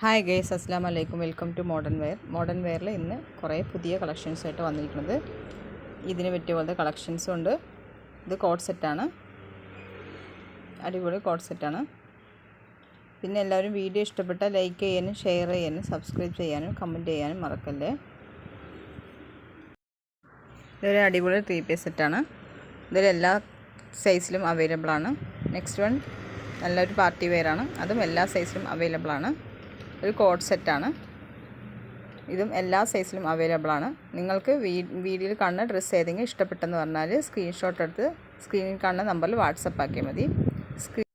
Hi guys അസ്സാം വലൈക്കും welcome to modern wear modern വെയറിൽ ഇന്ന് കുറേ പുതിയ കളക്ഷൻസ് ആയിട്ട് വന്നിരിക്കുന്നത്. ഇതിന് പറ്റിയ പോലത്തെ കളക്ഷൻസും ഉണ്ട്. ഇത് കോട്ട് സെറ്റാണ് അടിപൊളി കോട്ട് സെറ്റാണ് പിന്നെ എല്ലാവരും വീഡിയോ ഇഷ്ടപ്പെട്ടാൽ ലൈക്ക് ചെയ്യാനും ഷെയർ ചെയ്യാനും സബ്സ്ക്രൈബ് ചെയ്യാനും കമന്റ് ചെയ്യാനും മറക്കല്ലേ? ഇതൊരു അടിപൊളി ത്രീ പീസ് സെറ്റാണ് ഇതിൽ എല്ലാ സൈസിലും അവൈലബിൾ ആണ്. നെക്സ്റ്റ് വൺ നല്ലൊരു പാർട്ടി വെയറാണ് അതും എല്ലാ സൈസിലും അവൈലബിൾ ആണ്. ഒരു കോഡ് സെറ്റാണ്. ഇതും എല്ലാ സൈസിലും അവൈലബിൾ ആണ്. നിങ്ങൾക്ക് വീഡിയോയിൽ കാണുന്ന ഡ്രസ്സ് ഏതെങ്കിലും ഇഷ്ടപ്പെട്ടെന്ന് പറഞ്ഞാൽ സ്ക്രീൻഷോട്ട് എടുത്ത് സ്ക്രീനിൽ കാണുന്ന നമ്പറിൽ വാട്സപ്പ് ആക്കിയാൽ മതി. സ്ക്രീൻ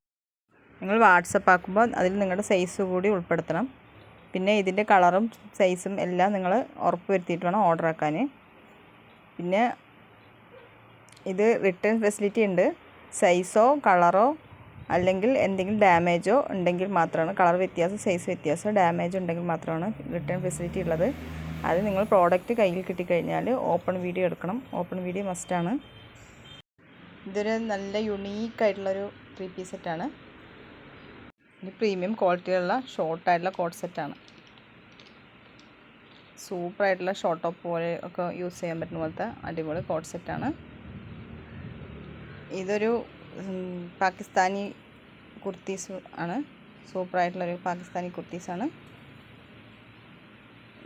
നിങ്ങൾ വാട്സപ്പ് ആക്കുമ്പോൾ അതിൽ നിങ്ങളുടെ സൈസ് കൂടി ഉൾപ്പെടുത്തണം. പിന്നെ ഇതിന്റെ കളറും സൈസും എല്ലാം നിങ്ങൾ ഉറപ്പ് വരുത്തിയിട്ട് വേണം ഓർഡർ ആക്കാൻ. പിന്നെ ഇത് റിട്ടേൺ ഫെസിലിറ്റി ഉണ്ട്. സൈസോ കളറോ അല്ലെങ്കിൽ എന്തെങ്കിലും ഡാമേജോ ഉണ്ടെങ്കിൽ മാത്രമാണ് കളർ വ്യത്യാസം സൈസ് വ്യത്യാസം ഡാമേജ് ഉണ്ടെങ്കിൽ മാത്രമാണ് റിട്ടേൺ ഫെസിലിറ്റി ഉള്ളത്. അത് നിങ്ങൾ പ്രോഡക്റ്റ് കയ്യിൽ കിട്ടിക്കഴിഞ്ഞാൽ ഓപ്പൺ വീഡിയോ എടുക്കണം. ഓപ്പൺ വീഡിയോ മസ്റ്റാണ് ഇതൊരു നല്ല യുണീക്ക് ആയിട്ടുള്ളൊരു ത്രീ പീസ് സെറ്റാണ് ഇത് പ്രീമിയം ക്വാളിറ്റിയുള്ള ഷോർട്ടായിട്ടുള്ള കോട്ട് സെറ്റാണ് സൂപ്പറായിട്ടുള്ള ഷോർട്ട് ടോപ്പ് പോലെ ഒക്കെ യൂസ് ചെയ്യാൻ പറ്റുന്ന പോലത്തെ അടിപൊളി കോട്ട് സെറ്റാണ് ഇതൊരു പാകിസ്ഥാനി കുർത്തീസ് ആണ്. സൂപ്പറായിട്ടുള്ളൊരു പാകിസ്ഥാനി കുർത്തീസാണ്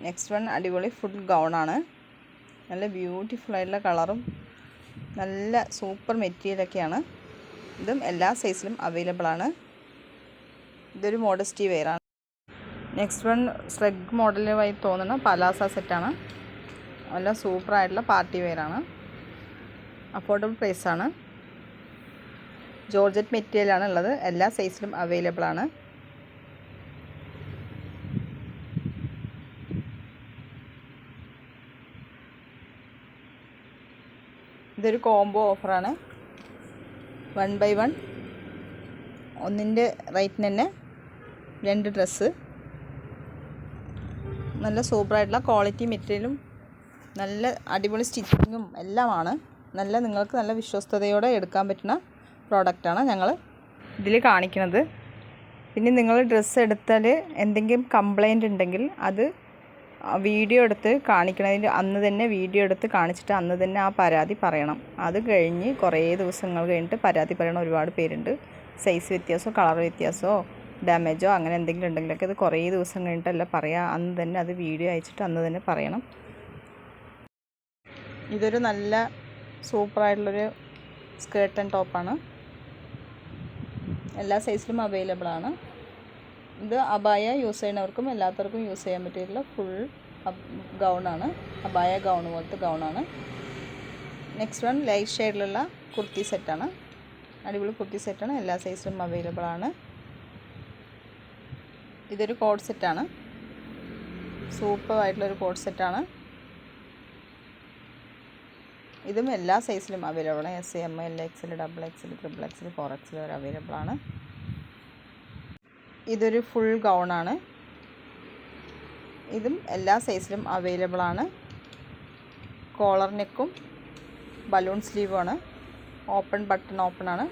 നെക്സ്റ്റ് വൺ അടിപൊളി ഫുൾ ഗൗണാണ് നല്ല ബ്യൂട്ടിഫുൾ ആയിട്ടുള്ള കളറും നല്ല സൂപ്പർ മെറ്റീരിയലൊക്കെയാണ് ഇതും എല്ലാ സൈസിലും അവൈലബിൾ ആണ്. ഇതൊരു മോഡസ്റ്റി വെയറാണ് നെക്സ്റ്റ് വൺ സ്ട്രെഗ് മോഡലുമായി തോന്നുന്ന പലാസ സെറ്റാണ് നല്ല സൂപ്പറായിട്ടുള്ള പാർട്ടി വെയറാണ് അഫോർഡബിൾ പ്രൈസാണ് ജോർജറ്റ് മെറ്റീരിയലാണ് ഉള്ളത്. എല്ലാ സൈസിലും അവൈലബിൾ ആണ്. ഇതൊരു കോംബോ ഓഫറാണ് വൺ ബൈ വൺ ഒന്നിന്റെ റേറ്റിന് തന്നെ രണ്ട് ഡ്രസ്സ് നല്ല സൂപ്പറായിട്ടുള്ള ക്വാളിറ്റി മെറ്റീരിയലും നല്ല അടിപൊളി സ്റ്റിച്ചിങ്ങും എല്ലാമാണ്. നല്ല നിങ്ങൾക്ക് നല്ല വിശ്വസ്തയോടെ എടുക്കാൻ പറ്റുന്ന പ്രോഡക്റ്റാണ് ഞങ്ങൾ ഇതിൽ കാണിക്കുന്നത്. പിന്നെ നിങ്ങൾ ഡ്രസ്സ് എടുത്താൽ എന്തെങ്കിലും കംപ്ലൈന്റ് ഉണ്ടെങ്കിൽ അത് വീഡിയോ എടുത്ത് കാണിക്കണതിന്റെ അന്ന് തന്നെ വീഡിയോ എടുത്ത് കാണിച്ചിട്ട് അന്ന് തന്നെ ആ പരാതി പറയണം. അത് കഴിഞ്ഞ് കുറേ ദിവസങ്ങൾ കഴിഞ്ഞിട്ട് പരാതി പറയണ ഒരുപാട് പേരുണ്ട്. സൈസ് വ്യത്യാസമോ കളർ വ്യത്യാസമോ ഡാമേജോ അങ്ങനെ എന്തെങ്കിലും ഉണ്ടെങ്കിലൊക്കെ അത് കുറേ ദിവസം കഴിഞ്ഞിട്ടല്ല പറയുക അന്ന് തന്നെ അത് വീഡിയോ അയച്ചിട്ട് അന്ന് തന്നെ പറയണം. ഇതൊരു നല്ല സൂപ്പറായിട്ടുള്ളൊരു സ്കേർട്ട് ആൻഡ് ടോപ്പാണ് എല്ലാ സൈസിലും അവൈലബിൾ ആണ്. ഇത് അബായ യൂസ് ചെയ്യുന്നവർക്കും എല്ലാത്തവർക്കും യൂസ് ചെയ്യാൻ പറ്റിയിട്ടുള്ള ഫുൾ ഗൗണാണ് അബായ ഗൗൺ പോലത്തെ ഗൗണാണ് നെക്സ്റ്റ് വൺ ലൈറ്റ് ഷെയ്ഡിലുള്ള കുർത്തി സെറ്റാണ് അടിപൊളി കുർത്തി സെറ്റാണ് എല്ലാ സൈസിലും അവൈലബിൾ ആണ്. ഇതൊരു കോഡ് സെറ്റാണ് സൂപ്പർ ആയിട്ടുള്ളൊരു കോഡ് സെറ്റാണ് ഇതും എല്ലാ സൈസിലും അവൈലബിൾ ആണ്. എസ് എം എൽ എക്സിൽ ഡബിൾ എക്സിൽ ട്രിപ്പിൾ എക്സിൽ ഫോർ എക്സിൽ വരെ അവൈലബിൾ ആണ്. ഇതൊരു ഫുൾ ഗൗൺ ആണ്. ഇതും എല്ലാ സൈസിലും അവൈലബിൾ ആണ്. കോളർ നെക്കും ബലൂൺ സ്ലീവുമാണ് ഓപ്പൺ ബട്ടൺ ഓപ്പൺ ആണ്.